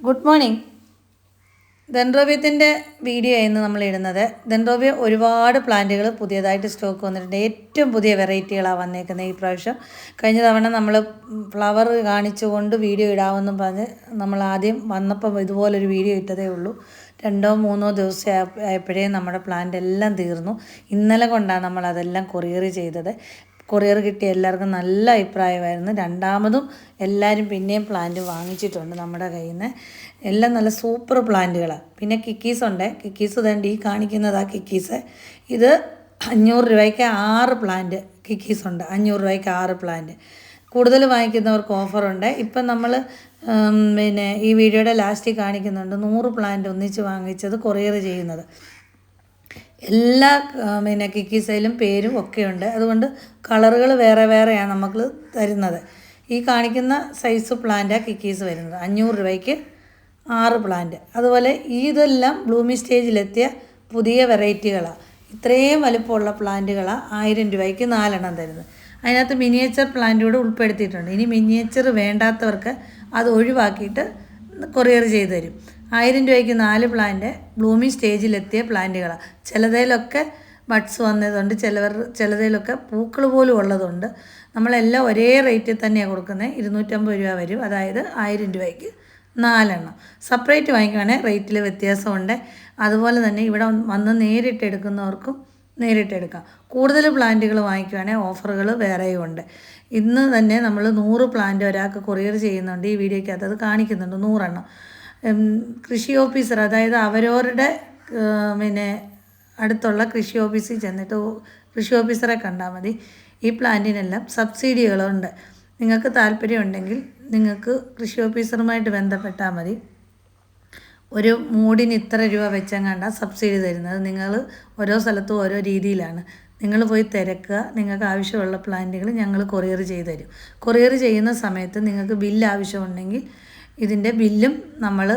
Good morning ദൻഡ്രോബിയത്തിന്റെ video ആയിരുന്നു നമ്മൾ ഇടുന്നത് ദൻഡ്രോബിയ ഒരുപാട് പ്ലാന്റുകൾ പുതിയതായിട്ട് സ്റ്റോക്ക് വന്നിട്ടുണ്ട്. ഏറ്റവും പുതിയ വെറൈറ്റികളാണ് വന്നേക്കുന്നത് ഈ പ്രാവശ്യം. കഴിഞ്ഞ തവണ നമ്മൾ ഫ്ലവർ കാണിച്ചുകൊണ്ട് വീഡിയോ ഇടാമെന്നും പറഞ്ഞ് നമ്മൾ ആദ്യം വന്നപ്പോൾ ഇതുപോലൊരു വീഡിയോ ഇട്ടതേ ഉള്ളൂ. രണ്ടോ മൂന്നോ ദിവസം ആയപ്പോഴേ നമ്മുടെ പ്ലാന്റ് എല്ലാം തീർന്നു. ഇന്നലെ കൊണ്ടാണ് നമ്മൾ അതെല്ലാം കൊറിയർ ചെയ്തത്. കൊറിയർ കിട്ടിയ എല്ലാവർക്കും നല്ല അഭിപ്രായമായിരുന്നു. രണ്ടാമതും എല്ലാവരും പിന്നെയും പ്ലാന്റ് വാങ്ങിച്ചിട്ടുണ്ട് നമ്മുടെ കയ്യിൽ നിന്ന് എല്ലാം നല്ല സൂപ്പർ പ്ലാന്റുകൾ പിന്നെ കിക്കീസ് ഉണ്ട്. കിക്കീസ് തണ്ട് ഈ കാണിക്കുന്നതാ കിക്കീസ് ഇത് അഞ്ഞൂറ് രൂപയ്ക്ക് ആറ് പ്ലാന്റ് കിക്കീസ് ഉണ്ട്. അഞ്ഞൂറ് രൂപയ്ക്ക് ആറ് പ്ലാന്റ് കൂടുതൽ വാങ്ങിക്കുന്നവർക്ക് ഓഫറുണ്ട് ഇപ്പം നമ്മൾ പിന്നെ ഈ വീഡിയോയുടെ ലാസ്റ്റിൽ കാണിക്കുന്നുണ്ട്. നൂറ് പ്ലാന്റ് ഒന്നിച്ച് വാങ്ങിച്ചത് കൊറിയർ ചെയ്യുന്നത്. എല്ലാ പിന്നെ കിക്കീസയിലും പേരും ഒക്കെ ഉണ്ട്. അതുകൊണ്ട് കളറുകൾ വേറെ വേറെയാണ് നമുക്ക് തരുന്നത്. ഈ കാണിക്കുന്ന സൈസ് പ്ലാന്റാണ് കിക്കീസ് വരുന്നത്. അഞ്ഞൂറ് രൂപയ്ക്ക് ആറ് പ്ലാന്റ് അതുപോലെ ഇതെല്ലാം ബ്ലൂമി സ്റ്റേജിലെത്തിയ പുതിയ വെറൈറ്റികളാണ് ഇത്രയും വലുപ്പമുള്ള പ്ലാന്റുകളാണ് ആയിരം രൂപയ്ക്ക് നാലെണ്ണം തരുന്നത്. അതിനകത്ത് മിനിയേച്ചർ പ്ലാന്റ് കൂടെ ഉൾപ്പെടുത്തിയിട്ടുണ്ട്. ഇനി മിനിയേച്ചർ വേണ്ടാത്തവർക്ക് അത് ഒഴിവാക്കിയിട്ട് കൊറിയർ ചെയ്ത് തരും. ആയിരം രൂപയ്ക്ക് നാല് പ്ലാന്റ് ബ്ലൂമിങ് സ്റ്റേജിലെത്തിയ പ്ലാന്റുകളാണ് ചിലതിലൊക്കെ ബഡ്സ് വന്നതുണ്ട് ചിലവർ ചിലതിലൊക്കെ പൂക്കൾ പോലും ഉള്ളതുണ്ട്. നമ്മളെല്ലാം ഒരേ റേറ്റിൽ തന്നെയാണ് കൊടുക്കുന്നത് ഇരുന്നൂറ്റമ്പത് രൂപ വരും. അതായത് ആയിരം രൂപയ്ക്ക് നാലെണ്ണം. സെപ്പറേറ്റ് വാങ്ങിക്കുകയാണെങ്കിൽ റേറ്റിൽ വ്യത്യാസമുണ്ട്. അതുപോലെ തന്നെ ഇവിടെ വന്ന് നേരിട്ട് എടുക്കുന്നവർക്കും നേരിട്ട് എടുക്കാം. കൂടുതൽ പ്ലാന്റുകൾ വാങ്ങിക്കുകയാണെങ്കിൽ ഓഫറുകൾ വേറെയും ഉണ്ട്. ഇന്ന് തന്നെ നമ്മൾ നൂറ് പ്ലാന്റ് ഒരാൾക്ക് കൊറിയർ ചെയ്യുന്നുണ്ട്. ഈ വീഡിയോയ്ക്കകത്ത് അത് കാണിക്കുന്നുണ്ട്. നൂറെണ്ണം. കൃഷി ഓഫീസർ അതായത് അവരവരുടെ പിന്നെ അടുത്തുള്ള കൃഷി ഓഫീസിൽ ചെന്നിട്ട് കൃഷി ഓഫീസറെ കണ്ടാൽ മതി. ഈ പ്ലാന്റിനെല്ലാം സബ്സിഡികളുണ്ട്. നിങ്ങൾക്ക് താല്പര്യമുണ്ടെങ്കിൽ നിങ്ങൾക്ക് കൃഷി ഓഫീസറുമായിട്ട് ബന്ധപ്പെട്ടാൽ മതി. ഒരു മൂടിന് ഇത്ര രൂപ വെച്ചെങ്ങാണ്ട സബ്സിഡി തരുന്നത്. നിങ്ങൾ ഓരോ സ്ഥലത്തും ഓരോ രീതിയിലാണ്. നിങ്ങൾ പോയി തിരക്കുക. നിങ്ങൾക്ക് ആവശ്യമുള്ള പ്ലാന്റുകൾ ഞങ്ങൾ കൊറിയർ ചെയ്ത് തരും. കൊറിയർ ചെയ്യുന്ന സമയത്ത് നിങ്ങൾക്ക് ബില്ല് ആവശ്യമുണ്ടെങ്കിൽ ഇതിന്റെ ബില്ലും നമ്മൾ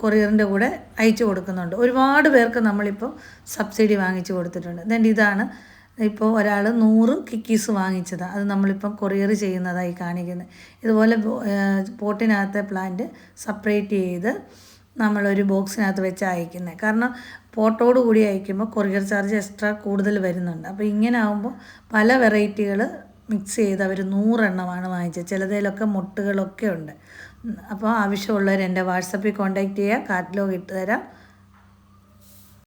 കൊറിയറിന്റെ കൂടെ അയച്ചു കൊടുക്കുന്നുണ്ട്. ഒരുപാട് പേർക്ക് നമ്മളിപ്പോൾ സബ്സിഡി വാങ്ങിച്ചു കൊടുത്തിട്ടുണ്ട്. ദെൻ ഇതാണ് ഇപ്പോൾ ഒരാൾ നൂറ് കിക്കീസ് വാങ്ങിച്ചതാണ് അത് നമ്മളിപ്പം കൊറിയർ ചെയ്യുന്നതായി കാണിക്കുന്നത് ഇതുപോലെ പോട്ടിനകത്തെ പ്ലാന്റ് സെപ്പറേറ്റ് ചെയ്ത് നമ്മളൊരു ബോക്സിനകത്ത് വെച്ച് അയക്കുന്നത് കാരണം പോട്ടോട് കൂടി അയക്കുമ്പോൾ കൊറിയർ ചാർജ് എക്സ്ട്രാ കൂടുതൽ വരുന്നുണ്ട്. അപ്പോൾ ഇങ്ങനെ ആകുമ്പോൾ പല വെറൈറ്റികൾ മിക്സ് ചെയ്ത് അവർ നൂറെണ്ണമാണ് വാങ്ങിച്ചത്. ചിലതിലൊക്കെ മുട്ടുകളൊക്കെ ഉണ്ട്. അപ്പോൾ ആവശ്യമുള്ളവർ എന്റെ വാട്സപ്പിൽ കോൺടാക്റ്റ് ചെയ്യുക കാറ്റലോഗ് ഇട്ട് തരാം.